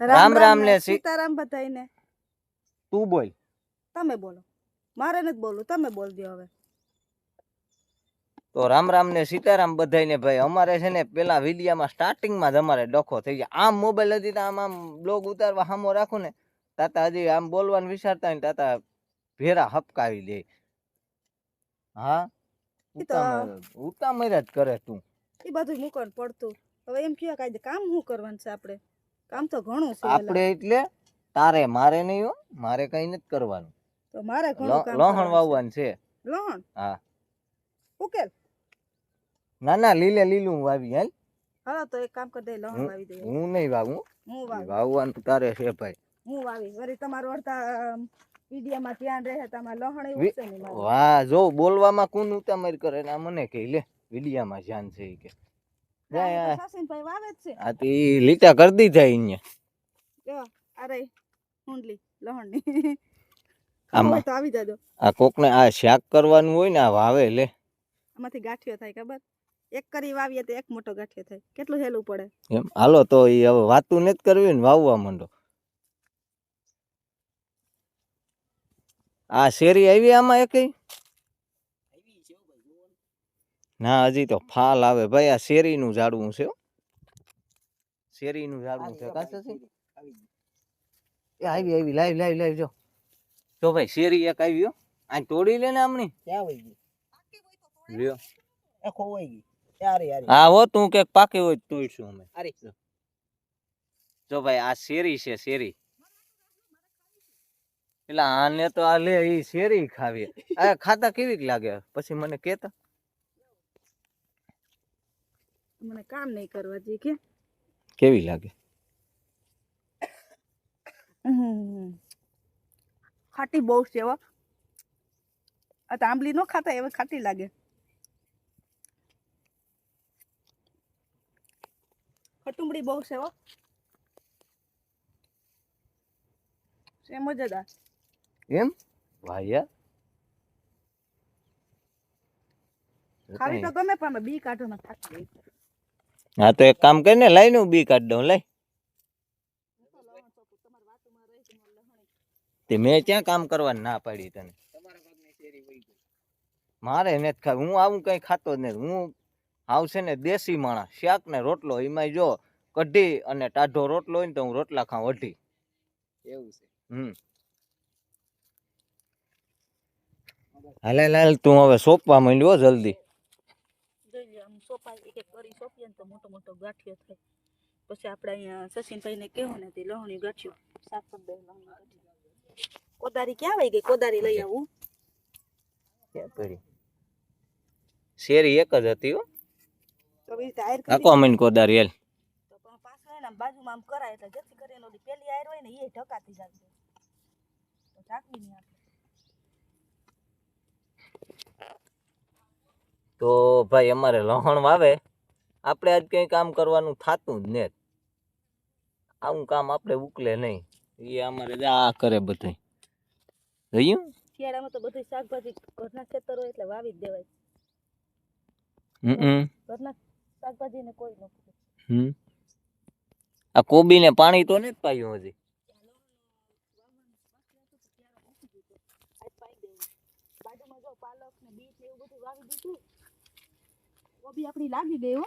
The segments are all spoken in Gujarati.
રામ રામ ને સીતારામ બધાયને. તું બોલ. તમે બોલો. મારે નથી બોલવું તમે બોલ દો હવે. તો રામ રામ ને સીતારામ બધાને ભાઈ અમારે છે ને પેલા વિડિયામાં સ્ટાર્ટિંગમાં જ અમારે ડોખો થઈ જાય આમ મોબાઈલ હતી તો આમ આમ બ્લોગ ઉતારવા સામો રાખું ને તાતા હજી આમ બોલવાનું વિચારતા ને તાતા ભેરા હપકાવી દે. હા? ઉતા ઉતામળ જ કરે તું. એ બધું મૂકવાનું પડતું. હવે એમ કયો કાંઈ કામ શું કરવાનું છે આપણે? કામ તો ઘણું છે આપણે એટલે તારે મારે નહીં હો મારે કઈ નથી કરવાનું. તો મારે ઘણું કામ લહણ વાવવાનું છે. લોહણ? હા. ઉકેલ. ના ના લીલે લીલું વાવી હાલ. હાલો તો એક કામ કરી દે લોહણ વાવી દે. હું નહીં વાવું હું. વાવું. વાવવાનું તારે છે ભાઈ. હું વાવી વરી તમારો અડતા વિડિયામાં ધ્યાન રહે તમારે લહણ એવું વી- છે વાહ જો બોલવામાં કોણ ઉતામર કરે ને આ મને કહી લે વિડિયામાં ધ્યાન છે કે. આ તો લીટા કરી દીધા અહીંયા. અરે હુંડલી લહણની. આમાં. તો આવી જાજો. આ કોકને આ શાક કરવાનું હોય ને આ વાવે લે. આમાંથી ગાંઠિયો થાય ખબર? એક કરી વાવીએ તો એક મોટો ગાંઠિયો થાય. કેટલું હેલું પડે? એમ હાલો તો એ હવે વાતું નથી કરવી ને વાવવા માંડો. આ શેરી આવી આમાં એકઈ ના હજી તો ફાલ આવે. ભાઈ આ શેરીનું ઝાડવું છે. શેરીનું ઝાડવું છે. એ આવી આવી લાવી લાવી લાવી જો. જો ભાઈ શેરી એક આવી આ તોડી લે ને આમની. ક્યાં વહી ગઈ. લ્યો. એ ખોવાઈ ગઈ. હા હો તું કે પાકી હોય તોડશું અમે. અરે જો. ભાઈ આ શેરી છે શેરી. એટલે આને તો આ લે એ શેરી ખાવી. આ ખાતા કેવીક લાગે? પછી મને કેતા. મને કામ નહીં કરવા જે કે. કેવી લાગે? ખાટી બહુ છે હો. આ તો આંબલી નો ખાતા એવા ખાટી લાગે. ખટુંબડી બહુ છે એમ છે મજેદાર એમ? વાહ યાર. ખાવી તો ગમે પણ બી કાઢો ના થાકી. હા તો એક કામ કરીને લઈ નું બી કાઢ દઉં લઈ. તે મેં ક્યાં કામ કરવાની ના પાડી તને? મારે નથી ખાવું હું આવું કઈ ખાતો જ નથી. હું આવશે ને દેશી માણસ. શાક ને રોટલો એમાંય જો કઢી અને ટાઢો રોટલો હોય ને તો હું રોટલા ખાઉં અઢી. એવું છે. હમ. હાલે લાલ તું હવે સોંપવા માંડ્યો જલ્દી. સોપાય એક એક કરી સોંપીએ ને તો મોટો મોટો ગાંઠિયો થાય. પછી આપણે અહીંયા સચિનભાઈને કહેવું ને તે લહણી ગાંઠિયો સાત કરી દે લહણી ગાંઠિયો. કોદારી ક્યાં આવી ગઈ? કોદારી લઈ આવું. ક્યાં પડી? શેરી એક જ હતી હો. આખો મહિન કોદારી એને બાજુમાં આમ કરાય એટલે જેથી કરીને પેલી આયર હોય ને એ ઢકાતી જાય. તો ઢાંકવી નહીં આપણે. તો ભાઈ અમારે લહણ વાવે. આપણે આજ કંઈ કામ કરવાનું થતું જ ને. આવું કામ આપણે ઉકલે નહીં. એ અમારે આ કરે બધું જોયું? શિયાળામાં તો બધી શાકભાજી ઘરના ખેતર એટલે વાવી જ દેવાય. હમ ઘરના શાકભાજીને કોઈ ન હમ. આ કોબીને પાણી તો નથી પાયું હજી. પાલક ને બીટ એવું બધું વાવી દીધું. કોબી આપણી લાગી ગઈ હો.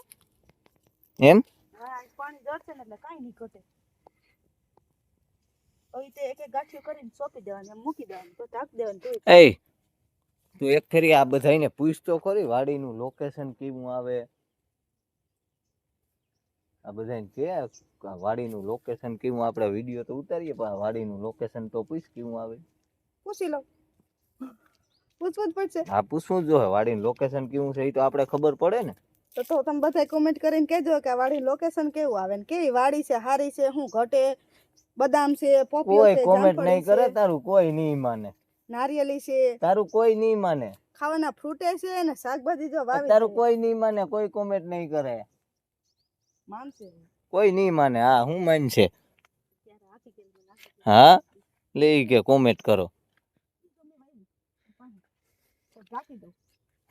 એમ? હા પાણી જળશે ને એટલે કાઈ નહીં ઘટે. હવે તે એક એક ગાંઠિયો કરીને સોંપી દેવાની મૂકી દેવાની તો ઢાંક દેવાની એ તું એક ફેરી આ બધાને પૂછ તો ખરી વાડીનું લોકેશન કેવું આવે? આ બધાને કે વાડીનું લોકેશન કેવું? આપણે વીડિયો તો ઉતારીએ પણ વાડીનું લોકેશન તો પૂછ કેવું આવે? પૂછી લઉં. પૂછવું જ પડશે. હા પૂછવું જ જોઈએ વાડીનું લોકેશન કેવું છે એ તો આપણે ખબર પડે ને. તો તો તમે બધા કોમેન્ટ કરીને કહેજો કે વાડી લોકેશન કેવું આવે ને કેવી વાડી છે સારી છે શું ઘટે બદામ છે પોપીઓ કોઈ કોમેન્ટ નહીં કરે તારું કોઈ નહીં માને. નારિયેલી છે. તારું કોઈ નહીં માને. ખાવાના ફ્રૂટે છે ને શાકભાજી જો વાવી તારું કોઈ નહીં માને કોઈ કોમેન્ટ નહીં કરે. માનશે. કોઈ નહીં માને હા હું માનશે. હા લે કે કોમેન્ટ કરો.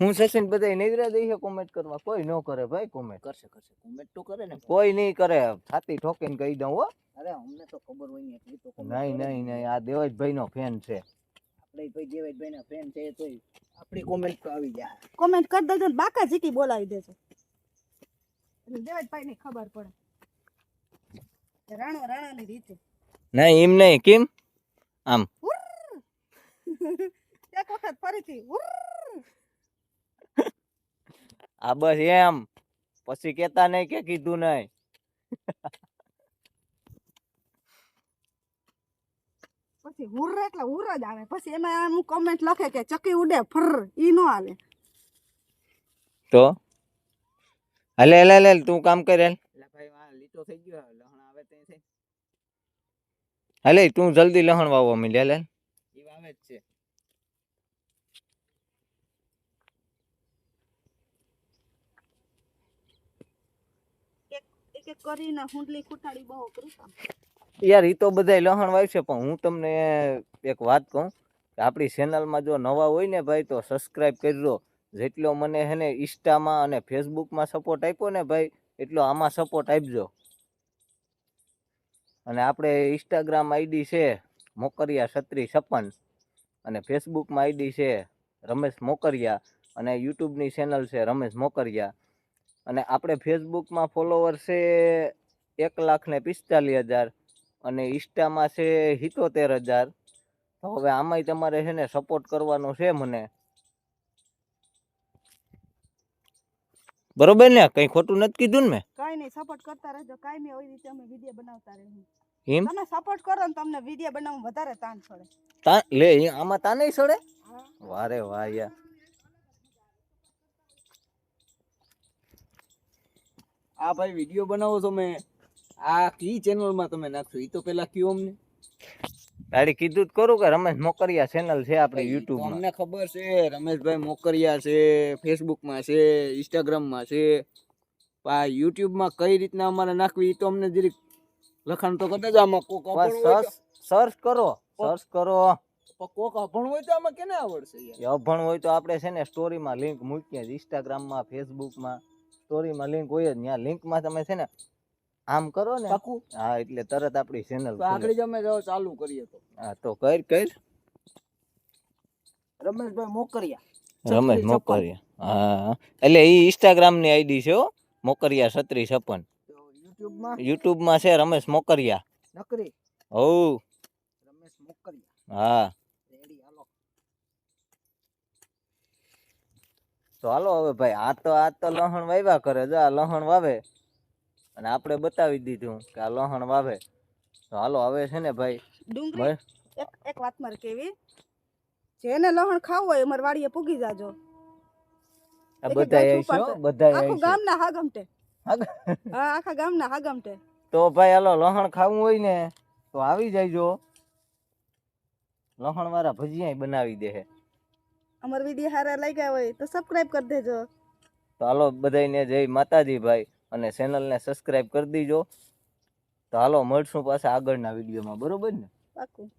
હું સચિન બધા નિદ્રા દઈએ કોમેન્ટ કરવા. કોઈ ન કરે ભાઈ કોમેન્ટ કરશે કરશે. કોમેન્ટ તો કરે ને. કોઈ નહીં કરે. છાતી ઠોકીને કહી દઉં હો. અરે અમને તો ખબર હોય ને એટલી તો નહીં નહીં નહીં. આ દેવાજભાઈ નો ફેન છે. આપણે ભાઈ દેવાજભાઈ ના ફેન છે તોય આપણી કોમેન્ટ તો આવી જાય કોમેન્ટ કરી દેજો ને બાકા જીકી બોલાવી દેજો. એટલે દેવાજભાઈ ને ખબર પડે. રાણો રાણાની રીતે. નહીં એમ નહીં. કેમ? એક વખત ફરીથી આ બસ એમ. પછી કેતા નહીં કે કીધું નહીં. પછી હુર એટલે હુર જ આવે. પછી એમાં અમુક કોમેન્ટ લખે કે ચકી ઉડે ફર ઈ નો આવે તો? હલે હલે હલે તું કામ કરે લીટો થઈ ગયો લહણ આવે તે હલે હાલે તું જલ્દી લહણ વાવવા માંડી હલે હાલ. ઈ વાવે જ છે. એક કરીને હુંડલી ખૂટાડી બહુ કરું યાર, ઈ તો બધાય લહણ છે, પણ હું તમને એક વાત કહું કે આપણી ચેનલમાં જો નવા હોય ને ભાઈ, તો સબસ્ક્રાઇબ કરજો. જેટલો મને હે ને ઇન્સ્ટામાં અને ફેસબુકમાં સપોર્ટ આપ્યો ને ભાઈ, એટલો આમાં સપોર્ટ આપજો. અને આપણે ઇન્સ્ટાગ્રામ આઈડી છે મોકરિયા છત્રી છપ્પન અને ફેસબુકમાં આઈડી છે રમેશ મોકરિયા અને યુટ્યુબની ચેનલ છે રમેશ મોકરિયા. અને આપણે ફેસબુકમાં ફોલોવર છે એક લાખ ને પિસ્તાલીસ હજાર અને ઇન્સ્ટામાં છે સિત્તોતેર હજાર. તો હવે આમાંય તમારે છે ને સપોર્ટ કરવાનો છે મને. બરોબર ને? કઈ ખોટું નથી કીધું ને મેં? કાંઈ નહીં સપોર્ટ કરતા રહેજો. કાંઈ મેં ઓઈ રીતે અમે વીડિયો બનાવતા રહીએ. એમ? તમે સપોર્ટ કરો ને તમને વીડિયો બનાવવામાં વધારે તાન છોડે તા લે આમાં તા નહીં સડે વારે વાહ યાર. આ ભાઈ વીડિયો બનાવો તમે આ કી ચેનલમાં તમે નાખશો? ઈ તો પેલા કયો અમને? તારી કીધું જ કરું કે રમેશ મોકરિયા ચેનલ છે આપણી તો અમને ખબર છે રમેશભાઈ મોકરિયા છે ફેસબુકમાં છે ઇન્સ્ટાગ્રામમાં છે. આ યુટ્યુબમાં કઈ રીતના અમારે નાખવી ઈ તો અમને જરીક લખાણ તો કદાચ આમાં કોક સર્ચ કરો સર્ચ કરો. તો કોક અભણ હોય તો આમાં કેને આવડશે અભણ હોય તો આપણે છે ને સ્ટોરીમાં લિંક મૂકીએ ઇન્સ્ટાગ્રામમાં ફેસબુકમાં સ્ટોરીમાં લિંક હોય જ ત્યાં લિંકમાં તમે છે ને આમ કરો ને પાકું? હા એટલે તરત આપણી ચેનલ આગળ જમે અમે ચાલુ કરીએ તો. હા તો કર કર. રમેશભાઈ મોકરિયા. રમેશ મોકરિયા હા. એટલે એ ઇન્સ્ટાગ્રામની આઈડી છે મોકરિયા છત્રી છપ્પન. યુટ્યુબમાં છે રમેશ મોકરિયા. નકરી? હો રમેશ મોકરિયા. હા રેડી હાલો તો હાલો હવે ભાઈ આ તો આ તો લહણ વાવ્યા કરે. જો આ લહણ વાવે. અને આપણે બતાવી દીધું કે આ લહણ વાવે. તો હાલો હવે છે ને ભાઈ ડુંગળી એક એક વાત મારે કેવી? જેને લહણ ખાવું હોય અમારે વાડીએ પૂગી જાજો. આ બધા આવીશું. બધા આખું ગામના હાગમટે હાગ- હા આખા ગામના હાગમટે તો ભાઈ હાલો લહણ ખાવું હોય ને તો આવી જાયજો. લહણ વાળા ભજીયા બનાવી દે અમાર વીડિયો હારા લાગ્યા હોય તો સબસ્ક્રાઇબ કરી દેજો. તો હાલો બધાને જય માતાજી ભાઈ અને ચેનલને સબસ્ક્રાઇબ કરી દીજો. તો હાલો મળશું પાછા આગળના વિડીયોમાં. બરોબર ને? પાકું.